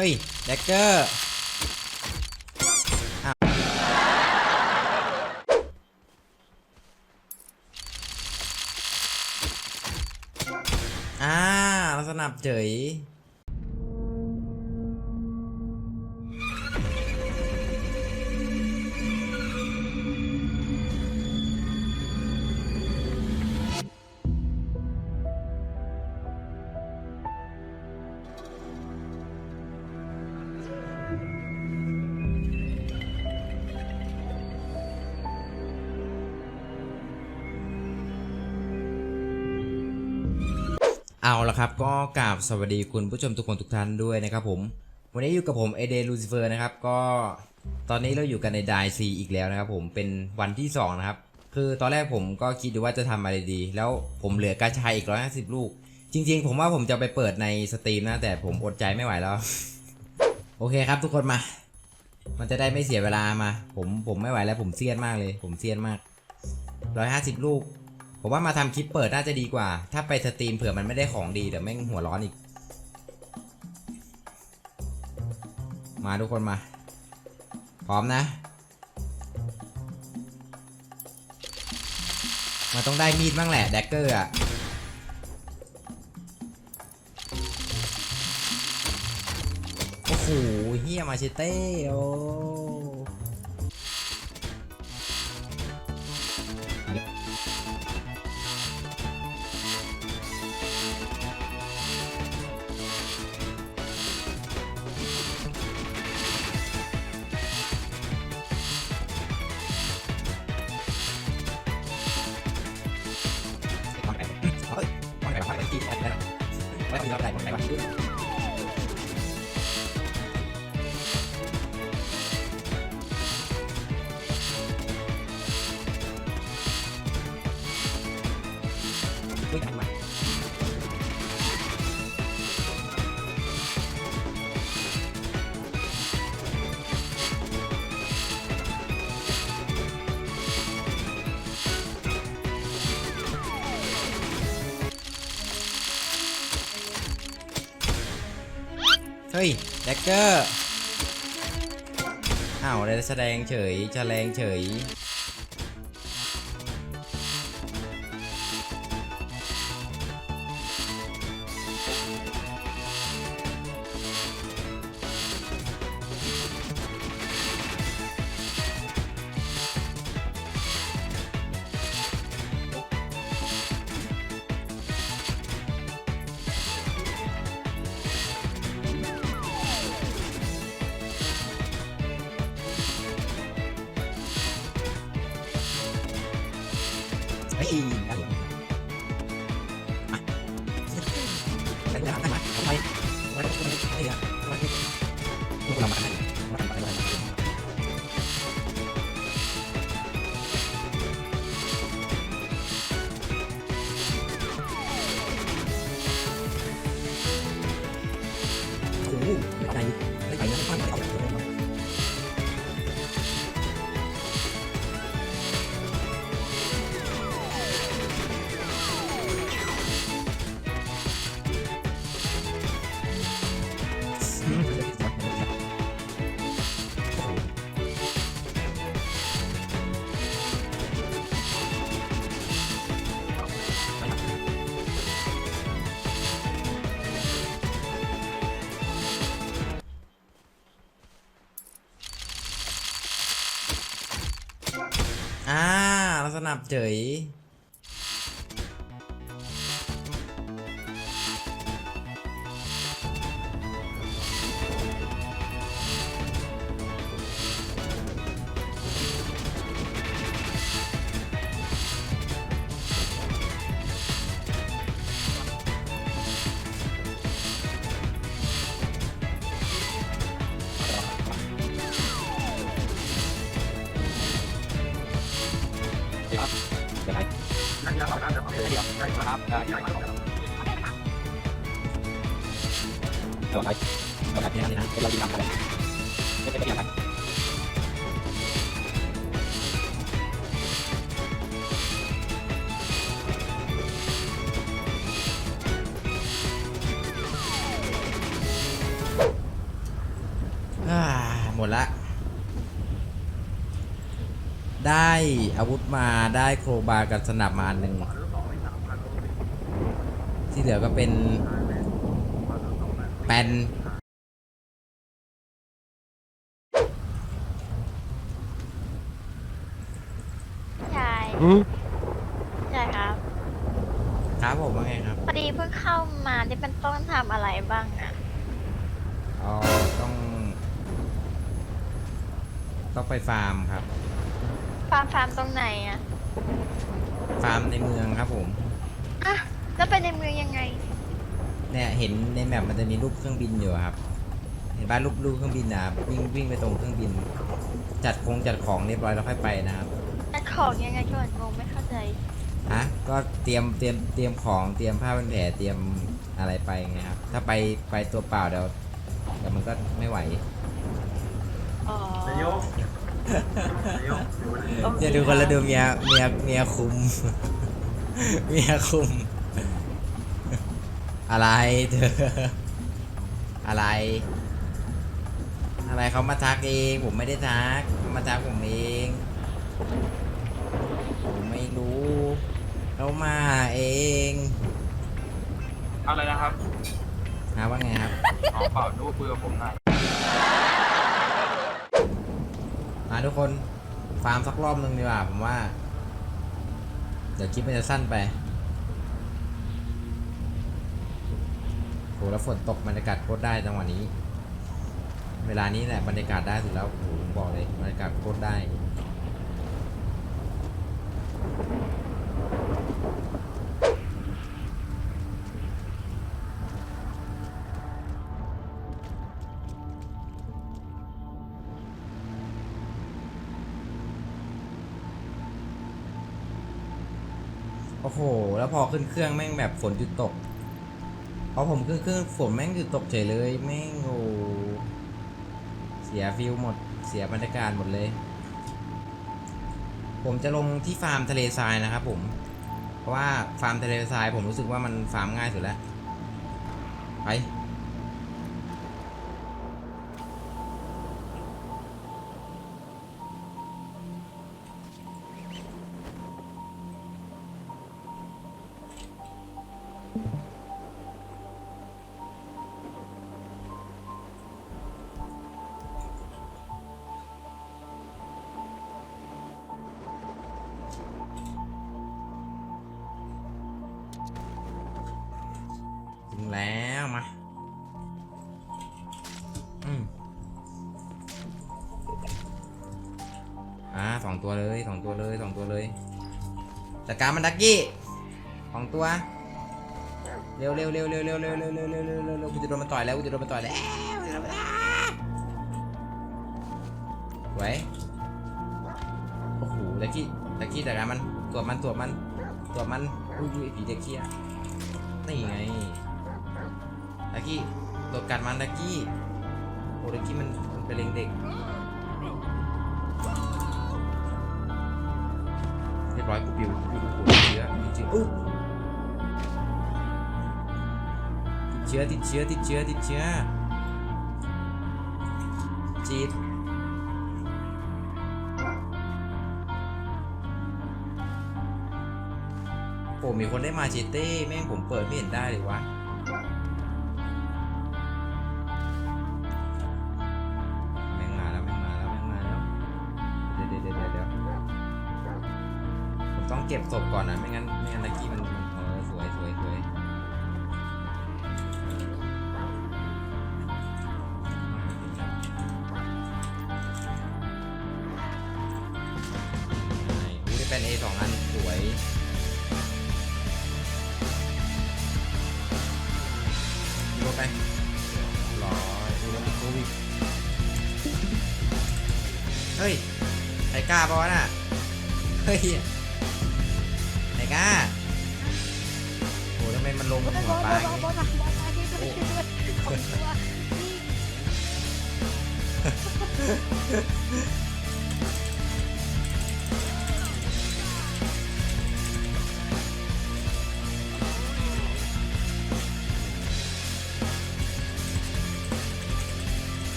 เฮ้ยแดกเกอร์อ้าวอ่าเราสนับเฉย ละครับก็กราบสวัสดีคุณผู้ชมทุกคนทุกท่านด้วยนะครับผม วันนี้อยู่กับผมเอเดลูซิเฟอร์นะครับก็ตอนนี้เราอยู่กันในไดซีอีกแล้วนะครับผมเป็นวันที่2นะครับคือตอนแรกผมก็คิดดูว่าจะทำอะไรดี แล้วผมเหลือกระชายอีก150ลูก จริง ๆ ผมว่าผมจะไปเปิดในสตรีมนะแต่ผมอดใจไม่ไหวแล้ว โอเคครับทุกคนมา มันจะได้ไม่เสียเวลามา ผมผมไม่ไหวแล้วผมเซียนมากเลย ผมเซียนมาก150ลูก ผมว่ามาทำคลิปเปิดน่าจะดีกว่า ถ้าไปสตรีมเผื่อมันไม่ได้ของดีเดี๋ยวแม่งหัวร้อนอีก มาทุกคนมา พร้อมนะมันต้องได้มีดบ้างแหละแดกเกอร์อะโอ้โหเฮียมาเชเต้โอ ไว้วคุณราได้วางไหนวะเฮ้ยทำไม ฮ้ยแดกเกอร์อ้าวได้แสดงเฉยแสดงเฉย อมาได้แล้วได้ไหมทำไมวันนี้วันนี้เฮ้ยอะวันนี้เรามาได้มาทำไร สนับเฉย ครับเดี๋ยวไหนเดี๋ยวไหนนี่นะนี่นะเราดีทำอะไรไม่เป็นยังไงอหมดละ ได้อาวุธมาได้โครบากับสนับมาอันหนึ่ง เหลือก็เป็นแปนใช่ใช่ครับ ครับผมว่าไงครับ พอดีเพิ่งเข้ามาที่มันต้องทำอะไรบ้างอะอ๋อต้อง ต้องไปฟาร์มครับ ฟาร์มฟาร์มตรงไหนอะฟาร์มในเมืองครับผมอะ แล้วไปในเมืองยังไง เนี่ยเห็นในแมปมันจะมีรูปเครื่องบินอยู่อะครับ เห็นบ้านรูปรูปเครื่องบินนะครับวิ่งวิ่งไปตรงเครื่องบิน จัดคงจัดของเรียบร้อยแล้วค่อยไปนะครับแต่ของยังไงก่อนงงไม่เข้าใจฮะก็เตรียมเตรียมเตรียมของเตรียมผ้าพันแผลเตรียมอะไรไปไงครับถ้าไปไปตัวเปล่าเดี๋ยวเดี๋ยวมันก็ไม่ไหว อ๋อ นายกนายกเดี๋ยวดูคนละดูเมียเมียเมียคุม เมียคุม อะไรเธอ อะไร อะไรเขามาทักเอง ผมไม่ได้ทักเขามาทักผมเองผมไม่รู้เขามาเอง อะไรนะครับฮะว่าไงครับอ๋อเปล่าดูคุยกับผมหน่อยมาทุกคนฟาร์มสักรอบหนึ่งดีกว่าผมว่า เดี๋ยวคลิปมันจะสั้นไป โหแล้วฝนตกบรรยากาศโคตรได้จังหวะนี้ เวลานี้แหละบรรยากาศได้สุดแล้วโหผมบอกเลยบรรยากาศโคตรได้โอ้โห แล้วพอขึ้นเครื่องแม่งแบบฝนหยุดตก พอผมขึ้นเครื่องฝนแม่งหยุดตกเฉยเลยแม่งโอ้เสียฟิลหมดเสียบรรยากาศหมดเลย ผมจะลงที่ฟาร์มทะเลทรายนะครับผม เพราะว่าฟาร์มทะเลทรายผมรู้สึกว่ามันฟาร์มง่ายสุดแล้ว ไป อ่าสองตัวเลยสองตัวเลยสองตัวเลยจัดการมันดักกี้สองตัวเร็วเร็วเร็วเร็วเร็วเร็วเร็วเร็วเร็วเร็วเร็วเร็วกูจะโดนมันต่อยแล้วกูจะโดนมันต่อยแล้วกูจะโดนมันต่อยสวยโอ้โหดักกี้ดักกี้จัดการมันตรวจมันตรวจมันตรวจมันอุ้ยอุ้ยผีเด็กเขี้ยนี่ไงดักกี้ตัวกัดมันดักกี้โอ้ดักกี้มันมันเป็นเล็งเด็ก ร้อยกว่าวปิวกูติดเชื้อจริงๆอู้ติดเชื้อติดเชื้อติดเชื้อติดเชื้อจีดโอ้มีคนได้มาเชเต้แม่งผมเปิดไม่เห็นได้เลยวะ ไปร้อยดูรถติดโควิดเฮ้ยไอ้กล้าปะวะน่ะ เฮ้ยไอ้กล้า โอ้ทำไมมันลงหัวปลาอย่างงี้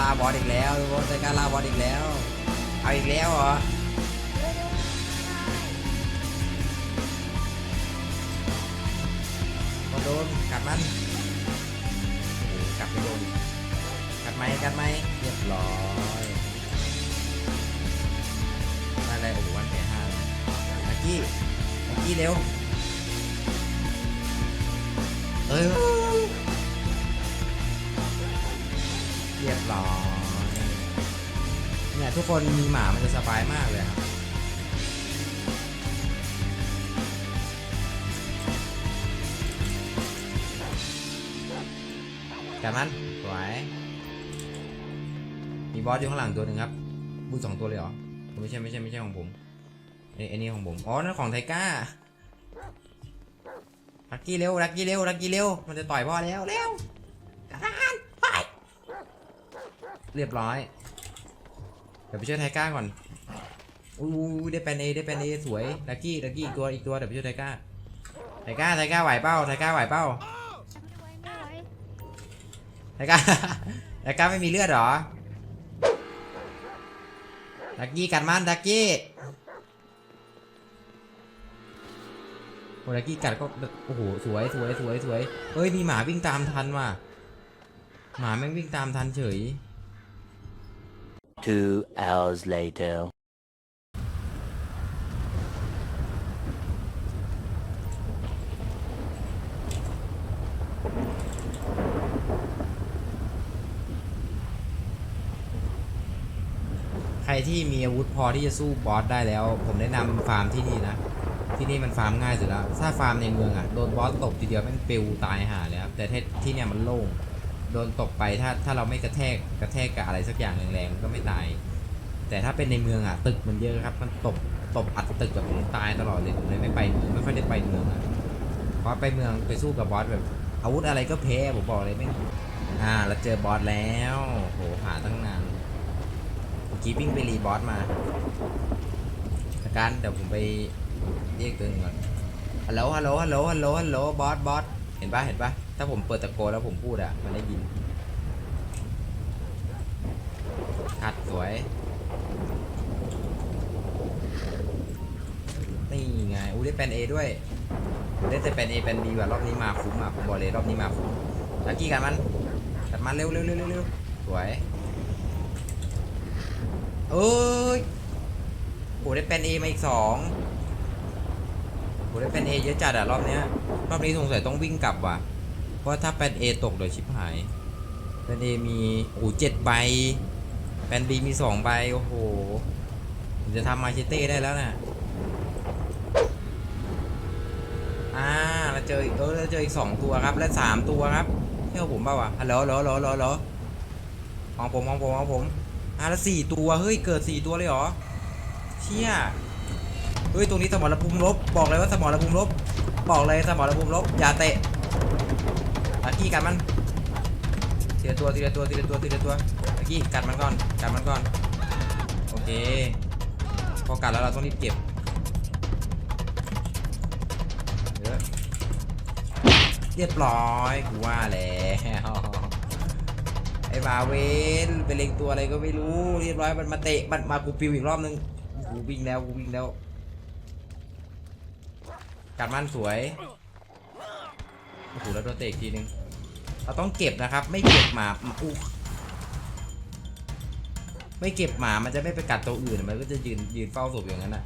ลาบอสอีกแล้วทุกคนไทก้าลาบอสอีกแล้ว เอาอีกแล้วเหรอก็โดนกัดมันโอ้โหกัดไม่โดนกัดไหมกัดไหมเรียบร้อยมาเลยโอ้โหวันแผลห้าลักกี้ลักกี้เร็วเอ้ย ทุกคนมีหมามันจะสบายมากเลยครับจับมันสวยมีบอสอยู่ข้างหลังตัวหนึ่งครับบูสองตัวเลยเหรอไม่ใช่ไม่ใช่ไม่ใช่ของผมไอ้ไอ้นี่ของผมอ๋อนั่นของไทก้าลักกี้เร็วลักกี้เร็วลักกี้เร็วมันจะต่อยพ่อแล้วเร็วระทานไปเรียบร้อย ดี๋ยวไปช่วยไทก้าก่อนอุ้ได้เป็นเอได้เป็นเอสวยลักกี้ลักกี้อีกตัวอีกตัวเดี๋ยวไปช่วยไทก้าไทก้าไทก้าไหวเป้าไทก้าไหวเป้าไทก้าไทก้าไม่มีเลือดหรอดักกี้กัดมันดักกี้โอ้ดักกี้กัดก็โอ้โหสวยสวยสวยสวยเฮ้ยมีหมาวิ่งตามทันว่ะหมาแม่งวิ่งตามทันเฉย Two hours later. ใครที่มีอาวุธพอที่จะสู้บอสได้แล้ว ผมแนะนำฟาร์มที่นี่นะ ที่นี่มันฟาร์มง่ายสุดแล้ว ถ้าฟาร์มในเมืองอะ โดนบอสตบทีเดียวแม่งปิวตายห่าเลยครับ แต่ที่ที่เนี่ยมันโล่ง โดนตบไปถ้าถ้าเราไม่กระแทกกระแทกกับอะไรสักอย่างแรงๆก็ไม่ตาย แต่ถ้าเป็นในเมืองอะตึกมันเยอะครับ มันตบตบอัดตึกแบบผมตายตลอดเลยผมเลยไม่ไปเมืองไม่ค่อยได้ไปเมืองอะเพราะไปเมืองไปสู้กับบอสแบบ อาวุธอะไรก็แพ้ผมบอกเลยไม่อ่าเราเจอบอสแล้วโหหาตั้งนานเมื่อกี้วิ่งไปรีบอสมาอาการเดี๋ยวผมไปเรียกตัวนึงก่อนฮัลโหลฮัลโหลฮัลโหลฮัลโหลฮัลโหลบอสบอสเห็นปะเห็นปะ ถ้าผมเปิดตะโกนแล้วผมพูดอะมันได้ยินขัดสวย นี่ไง อู้ได้เป็นเอด้วย ได้แต่เป็นเอเป็นบีว่ารอบนี้มาคุ้มอะผมบอกเลยรอบนี้มาคุ้มลักกี้กันมันกันมันเร็วเร็วเร็วเร็วเร็วสวยเอ้ยโหได้เป็นเอมาอีกสองโหได้เป็นเอเยอะจัดอะรอบเนี้ย รอบนี้สงสัยต้องวิ่งกลับว่ะ เพราะถ้าเป็นเอตกเดี๋ยวชิบหายเป็นเอมีโอ้เจ็ดใบเป็นบีมีสองใบโอ้โหจะทำมาเชเต้ได้แล้วน่ะอ่าเราเจออีกเออเราเจออีกสองตัวครับและสามตัวครับเที่ยวผมเปล่าวะฮัลโหลฮัลโหลฮัลโหลฮัลโหลฮัลโหลของผมของผมของผมอ่าแล้วสี่ตัวเฮ้ยเกิดสี่ตัวเลยเหรอเชี่ยเฮ้ยตรงนี้สมรภูมิลบบอกเลยว่าสมรภูมิลบบอกเลยสมรภูมิลบอย่าเตะ ลักกี้กัดมันทีละตัวทีละตัวทีละตัวทีละตัวลักกี้กัดมันก่อนกัดมันก่อนโอเคพอกัดแล้วเราต้องรีบเก็บเรียบร้อยกูว่าแล้วไอ้มาเวนไปเล็งตัวอะไรก็ไม่รู้เรียบร้อยมันมาเตะมันมากูปิวอีกรอบนึงกูวิ่งแล้วกูวิ่งแล้วกัดมันสวย โอ้โหแล้วโดนเตะอีกทีนึง เราต้องเก็บนะครับ ไม่เก็บหมาอู้ไม่เก็บหมา มันจะไม่ไปกัดตัวอื่น มันก็จะยืนยืนเฝ้าศพอย่างนั้นอะ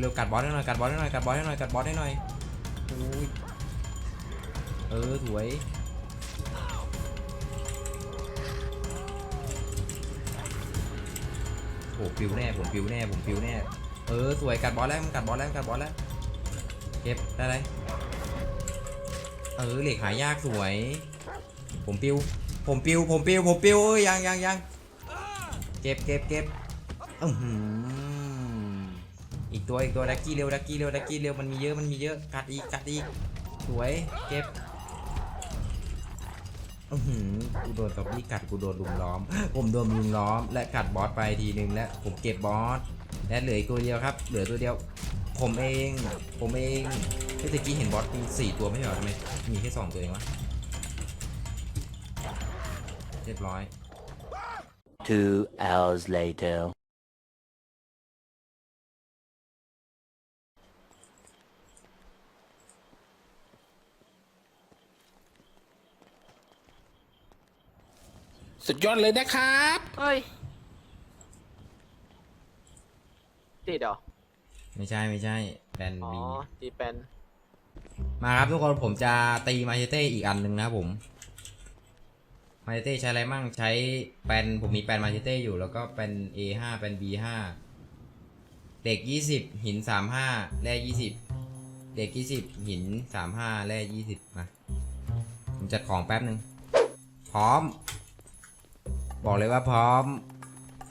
เร็วๆกัดบอสให้หน่อย กัดบอสให้หน่อย กัดบอสให้หน่อย กัดบอสให้หน่อยโอ้ยเออสวยโอ้ปิวแน่ ผมปิวแน่ ผมปิวแน่ เออสวยกัดบอสแล้วมันกัดบอสแล้วมันกัดบอสแล้ว ก็บได้เลยเออเหล็กหายากสวย ผมปิว ผมปิว ผมปิว ผมปิวเอ้ยยังยังยังเก็บเก็บเก็บอืออีกตัวอีกตัวดักกี้เร็วดักกี้เร็วดักกี้เร็วมันมีเยอะมันมีเยอะกัดอีกกัดอีกสวยเก็บอือหือกูโดนตบนี่กัดกูโดนลุมล้อม ผมโดนลุมล้อม และกัดบอสไปทีนึงและผมเก็บบอสและเหลืออีกตัวเดียวครับ เหลือตัวเดียว ผมเอง ผมเองเมื่อกี้เห็นบอสมีสี่ตัวไม่ใช่เหรอทำไมมีแค่สองตัวเองวะเรียบร้อย Two hours later. สุดยอดเลยนะครับ เฮ้ย ติดเหรอ ไม่ใช่ไม่ใช่แบนอ๋อมีตีเป็นมาครับทุกคนผมจะตีมาเชเต้อีกอันหนึ่งนะครับผมมาเชเต้ใช้อะไรมั่งใช้แปนผมมีแปนมาเชเต้อยู่แล้วก็เป็น A5 เป็น B5 เด็ก 20 หิน 35แร่20 เด็ก 20 หิน 35แร่20มาผมจัดของแป๊บหนึ่งพร้อม บอกเลยว่าพร้อม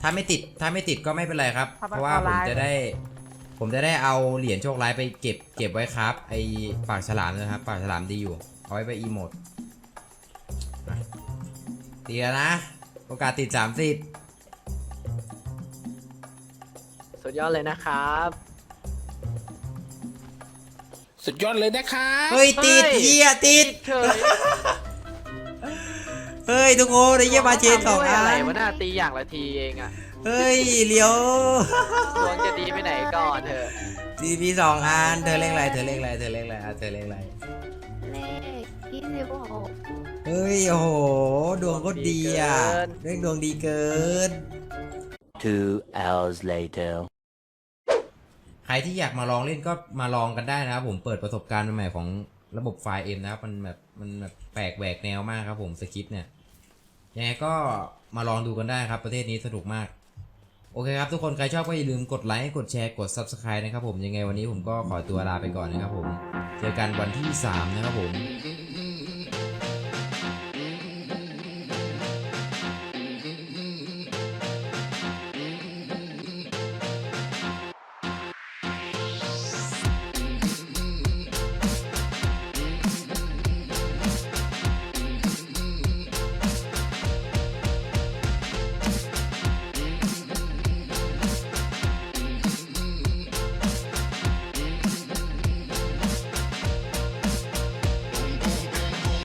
ถ้าไม่ติดถ้าไม่ติดก็ไม่เป็นไรครับ เพราะว่าผมจะได้ ผมจะได้เอาเหรียญโชคร้ายไปเก็บเก็บไว้ครับ ไอปากฉลามนะครับ ปากฉลามดีอยู่ เอาไว้ไปอีโมดอะตีแล้วนะ โอกาสติด30สุดยอดเลยนะครับ สุดยอดเลยนะครับเฮ้ย ติดเฮ้ยเหี้ยติด เฉยเฮ้ย ทุกคนไอ้เหี้ยมาเชนสองด้วยอัอะไรนวะน่าตีอย่างละทีเองอะ เฮ้ยเลี้ยวดวงจะดีไปไหนก่อนเถอะทีพีสองอันเธอเลขอะไรเธอเลขอะไรเธอเลขอะไรอะเธอเลขอะไรเลขยี่สิบหกเฮ้ยโอ้โหดวงก็ดีอะเรื่องดวงดีเกิน Two hours later. ใครที่อยากมาลองเล่นก็มาลองกันได้นะครับผมเปิดประสบการณ์ใหม่ๆของระบบไฟล์เอ็มนะครับมันแบบมันแบบแปลกแหวกแนวมากครับผมสคริปต์เนี่ยยังไงก็มาลองดูกันได้ครับประเทศนี้สนุกมากโอเคครับทุกคนใครชอบก็อย่าลืมกดไลค์กดแชร์กด Subscribe นะครับผมยังไงวันนี้ผมก็ขอตัวลาไปก่อนนะครับผม เจอกันวันที่ 3 นะครับผม